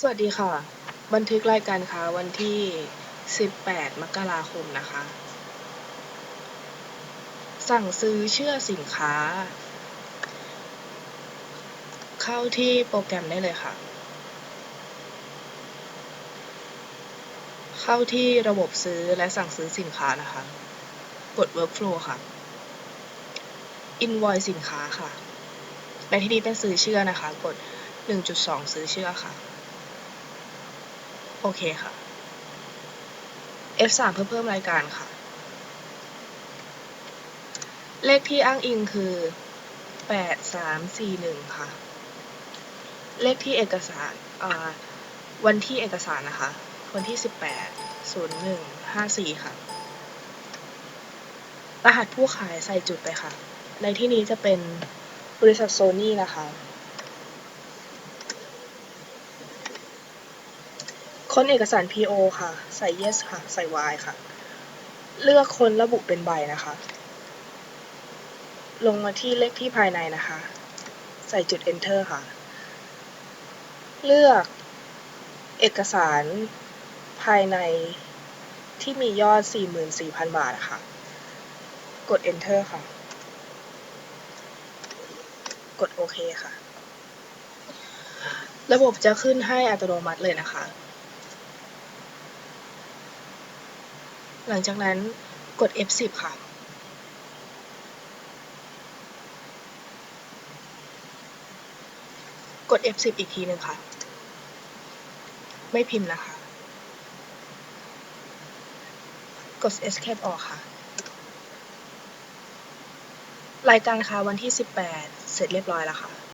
สวัสดีค่ะ บันทึกรายการค้าวันที่ 18 มกราคมนะคะ สั่งซื้อเชื่อสินค้า เข้าที่โปรแกรมได้เลยค่ะ เข้าที่ระบบซื้อและสั่งซื้อสินค้านะคะ กด workflow ค่ะ invoice สินค้าค่ะ ในที่นี้เป็นซื้อเชื่อนะคะ กด 1.2 ซื้อเชื่อค่ะ โอเคค่ะ F3 เพื่อเพิ่มรายการค่ะ เลขที่อ้างอิงคือ 8341 ค่ะ เลขที่เอกสารอ่าวันที่เอกสารนะคะ วันที่ 18 01 54 ค่ะ รหัสผู้ขายใส่จุดไปค่ะ ในที่นี้จะเป็นบริษัทโซนี่นะคะ ค้นเอกสาร PO ค่ะ ใส่ yes ค่ะ ใส่ y ค่ะ เลือกคนระบุเป็นใบนะคะ ลงมาที่เลขที่ภายในนะคะ ใส่จุด enter ค่ะ เลือกเอกสารภายในที่มียอด 44,000 บาทนะคะกด enter ค่ะ กดโอเคค่ะ ระบบจะขึ้นให้อัตโนมัติเลยนะคะ หลังจากนั้นกด F10 ค่ะ กด F10 อีกทีหนึ่งค่ะ ไม่พิมพ์นะคะ กด Escape ออกค่ะ รายการค้าวันที่ 18 เสร็จเรียบร้อยแล้วค่ะ